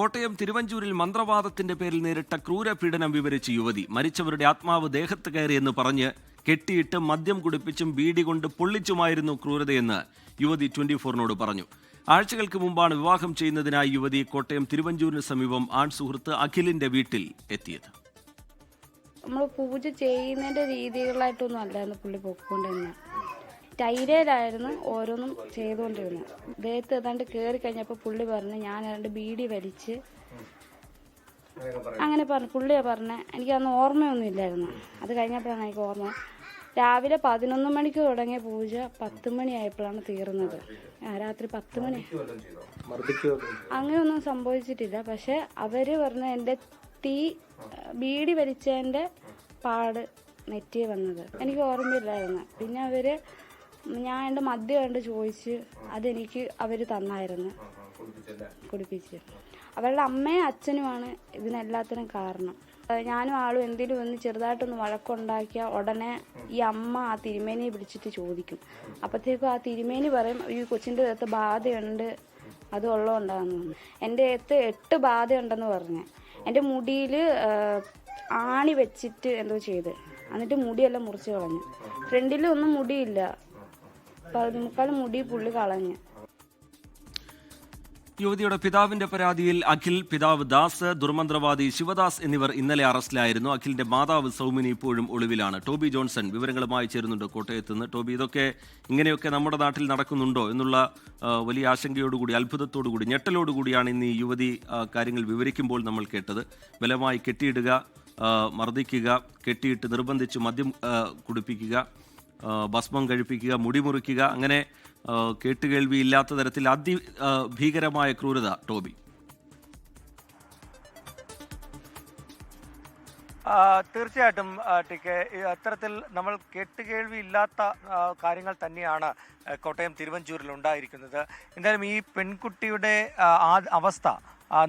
കോട്ടയം തിരുവഞ്ചൂരിൽ മന്ത്രവാദത്തിന്റെ പേരിൽ നേരിട്ട ക്രൂരപീഡനം വിവരിച്ച യുവതി. മരിച്ചവരുടെ ആത്മാവ് ദേഹത്ത് കയറിയെന്ന് പറഞ്ഞ് കെട്ടിയിട്ട് മദ്യം കുടിപ്പിച്ചും ബീഡി കൊണ്ട് പൊള്ളിച്ചുമായിരുന്നു ക്രൂരതയെന്ന് യുവതി ട്വന്റി ഫോറിനോട് പറഞ്ഞു. ആഴ്ചകൾക്ക് മുമ്പാണ് വിവാഹം ചെയ്യുന്നതിനായി യുവതി കോട്ടയം തിരുവഞ്ചൂരിന് സമീപം ആൺ സുഹൃത്ത് അഖിലിന്റെ വീട്ടിൽ എത്തിയത്. നമ്മൾ പൂജ ചെയ്യുന്നതിന്റെ രീതികളായിട്ടൊന്നും അല്ലായിരുന്നു പുള്ളി പൊക്കോണ്ടിരുന്നത് ടൈലയിലായിരുന്നു ഓരോന്നും ചെയ്തുകൊണ്ടിരുന്നത്. ദേഹത്ത് ഏതാണ്ട് കയറി കഴിഞ്ഞപ്പോൾ പുള്ളി പറഞ്ഞു ഞാൻ ഏതാണ്ട് ബീഡി വലിച്ച് അങ്ങനെ പറഞ്ഞു. പുള്ളിയാ പറഞ്ഞത് എനിക്ക് അന്ന് ഓർമ്മയൊന്നും ഇല്ലായിരുന്നു. അത് കഴിഞ്ഞപ്പോഴാണ് എനിക്ക് ഓർമ്മ. രാവിലെ പതിനൊന്ന് മണിക്ക് തുടങ്ങിയ പൂജ പത്ത് മണിയായപ്പോഴാണ് തീർന്നത്. രാത്രി പത്ത് മണി. അങ്ങനെയൊന്നും സംഭവിച്ചിട്ടില്ല. പക്ഷെ അവർ പറഞ്ഞ എന്റെ തീ ബീഡി വലിച്ചതിന്റെ പാട് നെറ്റിയെ വന്നത്. എനിക്ക് ഓർമ്മയില്ലായിരുന്നു. പിന്നെ അവർ ഞാൻ എന്റെ മദ്യം കണ്ട് ചോദിച്ച് അതെനിക്ക് അവർ തന്നായിരുന്നു. കുടിപ്പിച്ച്. അവരുടെ അമ്മയും അച്ഛനുമാണ് ഇതിനെല്ലാത്തിനും കാരണം. ഞാനും ആളും എന്തെങ്കിലും ഒന്ന് ചെറുതായിട്ടൊന്ന് വഴക്കുണ്ടാക്കിയാൽ ഉടനെ ഈ അമ്മ ആ തിരുമേനിയെ വിളിച്ചിട്ട് ചോദിക്കും. അപ്പോഴത്തേക്കും ആ തിരുമേനി പറയും ഈ കൊച്ചിന്റെ ദേഹത്ത് ബാധയുണ്ട്. അത് ഉള്ളതുകൊണ്ടാണെന്ന് എന്റെ അകത്ത് എട്ട് ബാധയുണ്ടെന്ന് പറഞ്ഞു. എന്റെ മുടിയിൽ ആണി വെച്ചിട്ട് എന്തോ ചെയ്ത്. എന്നിട്ട് മുടിയെല്ലാം മുറിച്ച് കളഞ്ഞു. ഫ്രണ്ടിലൊന്നും മുടിയില്ല. മുക്കാൽ മുടി പുള്ളി കളഞ്ഞു. യുവതിയുടെ പിതാവിന്റെ പരാതിയിൽ അഖിൽ പിതാവ് ദാസ് ദുർമന്ത്രവാദി ശിവദാസ് എന്നിവർ ഇന്നലെ അറസ്റ്റിലായിരുന്നു. അഖിലിന്റെ മാതാവ് സൗമിനി ഇപ്പോഴും ഒളിവിലാണ്. ടോബി ജോൺസൺ വിവരങ്ങളുമായി ചേരുന്നുണ്ട് കോട്ടയത്ത് നിന്ന്. ടോബി ഇതൊക്കെ ഇങ്ങനെയൊക്കെ നമ്മുടെ നാട്ടിൽ നടക്കുന്നുണ്ടോ എന്നുള്ള വലിയ ആശങ്കയോടുകൂടി അത്ഭുതത്തോടുകൂടി ഞെട്ടലോടുകൂടിയാണ് ഇന്ന് ഈ യുവതി കാര്യങ്ങൾ വിവരിക്കുമ്പോൾ നമ്മൾ കേട്ടത്. ബലമായി കെട്ടിയിടുക മർദ്ദിക്കുക കെട്ടിയിട്ട് നിർബന്ധിച്ച് മദ്യം കുടിപ്പിക്കുക ഭസ്മം കഴിപ്പിക്കുക മുടി മുറിക്കുക അങ്ങനെ ആ, കേട്ടുകേൾവി ഇല്ലാത്ത തരത്തിൽ അതി ഭീകരമായ ക്രൂരത ടോബി. തീർച്ചയായിട്ടും ടി കെ അത്തരത്തിൽ നമ്മൾ കേട്ടുകേൾവി ഇല്ലാത്ത കാര്യങ്ങൾ തന്നെയാണ് കോട്ടയം തിരുവഞ്ചൂരിൽ ഉണ്ടായിരിക്കുന്നത്. എന്തായാലും ഈ പെൺകുട്ടിയുടെ അവസ്ഥ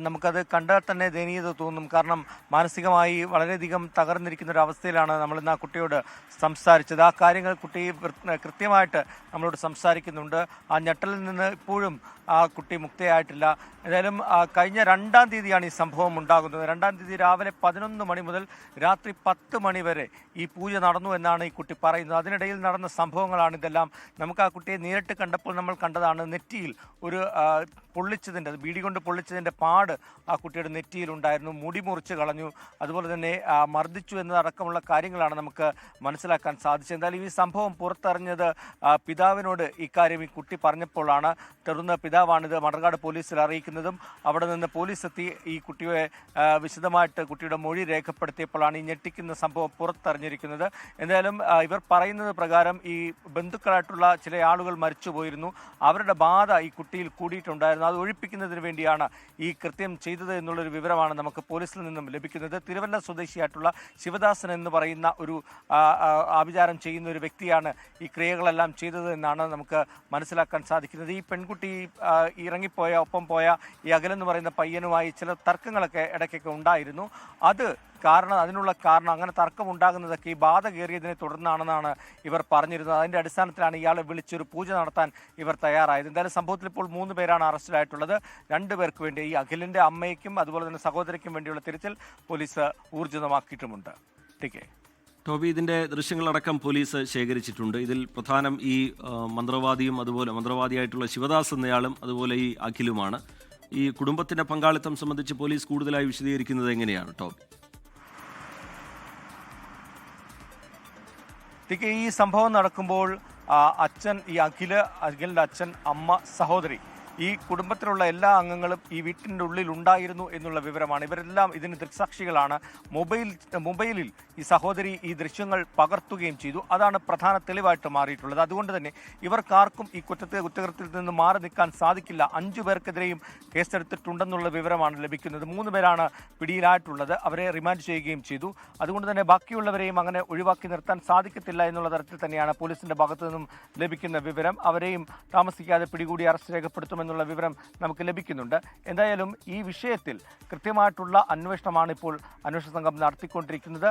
നമുക്കത് കണ്ടാൽ തന്നെ ദയനീയത തോന്നും. കാരണം മാനസികമായി വളരെയധികം തകർന്നിരിക്കുന്ന ഒരു അവസ്ഥയിലാണ് നമ്മൾ ഇന്ന് ആ കുട്ടിയോട് സംസാരിച്ചത്. ആ കാര്യങ്ങൾ കുട്ടി കൃത്യമായിട്ട് നമ്മളോട് സംസാരിക്കുന്നുണ്ട്. ആ ഞെട്ടലിൽ നിന്ന് ഇപ്പോഴും ആ കുട്ടി മുക്തയായിട്ടില്ല. ഏതായാലും കഴിഞ്ഞ രണ്ടാം തീയതിയാണ് ഈ സംഭവം ഉണ്ടാകുന്നത്. രണ്ടാം തീയതി രാവിലെ പതിനൊന്ന് മണി മുതൽ രാത്രി പത്ത് മണി വരെ ഈ പൂജ നടന്നു എന്നാണ് ഈ കുട്ടി പറയുന്നത്. അതിനിടയിൽ നടന്ന സംഭവങ്ങളാണ് ഇതെല്ലാം. നമുക്ക് ആ കുട്ടിയെ നേരിട്ട് കണ്ടപ്പോൾ നമ്മൾ കണ്ടതാണ് നെറ്റിയിൽ ഒരു പൊള്ളിച്ചതിന്റെ ബീഡി കൊണ്ട് പൊള്ളിച്ചതിന്റെ പാട് ആ കുട്ടിയുടെ നെറ്റിയിലുണ്ടായിരുന്നു മുടി മുറിച്ച് കളഞ്ഞു. അതുപോലെ തന്നെ മർദ്ദിച്ചു എന്നതടക്കമുള്ള കാര്യങ്ങളാണ് നമുക്ക് മനസ്സിലാക്കാൻ സാധിച്ചത്. എന്തായാലും ഈ സംഭവം പുറത്തറിഞ്ഞത് പിതാവിനോട് ഇക്കാര്യം ഈ കുട്ടി പറഞ്ഞപ്പോഴാണ്. തുടർന്ന് പിതാവാണിത് മണർകാട് പോലീസിൽ അറിയിക്കുന്നതും അവിടെ നിന്ന് പോലീസ് എത്തി ഈ കുട്ടിയെ വിശദമായിട്ട് കുട്ടിയുടെ മൊഴി രേഖപ്പെടുത്തിയപ്പോഴാണ് ഈ ഞെട്ടിക്കുന്ന സംഭവം പുറത്തറിഞ്ഞിരിക്കുന്നത്. എന്തായാലും ഇവർ പറയുന്നത് പ്രകാരം ഈ ബന്ധുക്കളായിട്ടുള്ള ചില ആളുകൾ മരിച്ചുപോയിരുന്നു. അവരുടെ ബാധ ഈ കുട്ടിയിൽ കൂടിയിട്ടുണ്ടായിരുന്നു. അത് ഒഴിപ്പിക്കുന്നതിന് വേണ്ടിയാണ് ഈ കൃത്യം ചെയ്തത് എന്നുള്ളൊരു വിവരമാണ് നമുക്ക് പോലീസിൽ നിന്നും ലഭിക്കുന്നത്. തിരുവല്ല സ്വദേശിയായിട്ടുള്ള ശിവദാസൻ എന്ന് പറയുന്ന ഒരു ആഭിചാരം ചെയ്യുന്ന ഒരു വ്യക്തിയാണ് ഈ ക്രിയകളെല്ലാം ചെയ്തത് എന്നാണ് നമുക്ക് മനസ്സിലാക്കാൻ സാധിക്കുന്നത്. ഈ പെൺകുട്ടി ഇറങ്ങിപ്പോയ ഒപ്പം പോയ ഈ അകലെന്ന് പറയുന്ന പയ്യനുമായി ചില തർക്കങ്ങളൊക്കെ ഇടയ്ക്കൊക്കെ ഉണ്ടായിരുന്നു. അത് കാരണം അതിനുള്ള കാരണം അങ്ങനെ തർക്കം ഉണ്ടാകുന്നതൊക്കെ ഈ ബാധ കയറിയതിനെ തുടർന്നാണെന്നാണ് ഇവർ പറഞ്ഞിരുന്നത്. അതിന്റെ അടിസ്ഥാനത്തിലാണ് ഇയാളെ വിളിച്ചൊരു പൂജ നടത്താൻ ഇവർ തയ്യാറായത്. എന്തായാലും സംഭവത്തിൽ ഇപ്പോൾ മൂന്ന് പേരാണ് അറസ്റ്റിലായിട്ടുള്ളത്. രണ്ടു പേർക്ക് വേണ്ടി ഈ അഖിലിന്റെ അമ്മയ്ക്കും അതുപോലെ തന്നെ സഹോദരിക്കും വേണ്ടിയുള്ള തിരച്ചിൽ പോലീസ് ഊർജിതമാക്കിയിട്ടുമുണ്ട് ടിക്കെ ടോബി ഇതിന്റെ ദൃശ്യങ്ങളടക്കം പോലീസ് ശേഖരിച്ചിട്ടുണ്ട്. ഇതിൽ പ്രധാനം ഈ മന്ത്രവാദിയും അതുപോലെ മന്ത്രവാദിയായിട്ടുള്ള ശിവദാസ് എന്നയാളും അതുപോലെ ഈ അഖിലുമാണ്. ഈ കുടുംബത്തിന്റെ പങ്കാളിത്തം സംബന്ധിച്ച് പോലീസ് കൂടുതലായി വിശദീകരിക്കുന്നത് എങ്ങനെയാണ് ടോബി? ഈ സംഭവം നടക്കുമ്പോൾ അച്ഛൻ ഈ അഖില അഖിലിന്റെ അച്ഛൻ അമ്മ സഹോദരി ഈ കുടുംബത്തിലുള്ള എല്ലാ അംഗങ്ങളും ഈ വീട്ടിന്റെ ഉള്ളിൽ ഉണ്ടായിരുന്നു എന്നുള്ള വിവരമാണ്. ഇവരെല്ലാം ഇതിന് ദൃക്സാക്ഷികളാണ്. മൊബൈൽ മൊബൈലിൽ ഈ സഹോദരി ഈ ദൃശ്യങ്ങൾ പകർത്തുകയും ചെയ്തു. അതാണ് പ്രധാന തെളിവായിട്ട് മാറിയിട്ടുള്ളത്. അതുകൊണ്ട് തന്നെ ഇവർക്കാർക്കും ഈ കുറ്റത്തെ കുറ്റകൃത്യത്തിൽ നിന്ന് മാറി നിൽക്കാൻ സാധിക്കില്ല. അഞ്ചു പേർക്കെതിരെയും കേസെടുത്തിട്ടുണ്ടെന്നുള്ള വിവരമാണ് ലഭിക്കുന്നത്. മൂന്ന് പേരാണ് പിടിയിലായിട്ടുള്ളത്. അവരെ റിമാൻഡ് ചെയ്യുകയും ചെയ്തു. അതുകൊണ്ട് തന്നെ ബാക്കിയുള്ളവരെയും അങ്ങനെ ഒഴിവാക്കി നിർത്താൻ സാധിക്കത്തില്ല എന്നുള്ള തരത്തിൽ തന്നെയാണ് പോലീസിന്റെ ഭാഗത്തു നിന്നും ലഭിക്കുന്ന വിവരം. അവരെയും താമസിക്കാതെ പിടികൂടി അറസ്റ്റ് രേഖപ്പെടുത്തുമെന്നുള്ള എന്നുള്ള വിവരം നമുക്ക് ലഭിക്കുന്നുണ്ട്. എന്തായാലും ഈ വിഷയത്തിൽ കൃത്യമായിട്ടുള്ള അന്വേഷണമാണ് ഇപ്പോൾ അന്വേഷണ സംഘം നടത്തിക്കൊണ്ടിരിക്കുന്നത്.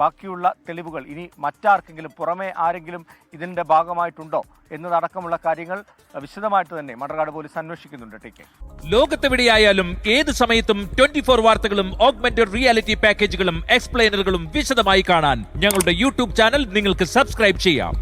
ബാക്കിയുള്ള തെളിവുകൾ ഇനി മറ്റാർക്കെങ്കിലും പുറമേ ആരെങ്കിലും ഇതിന്റെ ഭാഗമായിട്ടുണ്ടോ എന്നതടക്കമുള്ള കാര്യങ്ങൾ വിശദമായിട്ട് തന്നെ മണ്ണർകാട് പോലീസ് അന്വേഷിക്കുന്നുണ്ട്. T K. ലോകത്തെവിടെയായാലും ഏത് സമയത്തും ട്വന്റി ഫോർ വാർത്തകളും ഓഗ്മെന്റഡ് റിയാലിറ്റി പാക്കേജുകളും എക്സ്പ്ലെയിനറുകളും വിശദമായി കാണാൻ ഞങ്ങളുടെ യൂട്യൂബ് ചാനൽ നിങ്ങൾക്ക് സബ്സ്ക്രൈബ് ചെയ്യാം.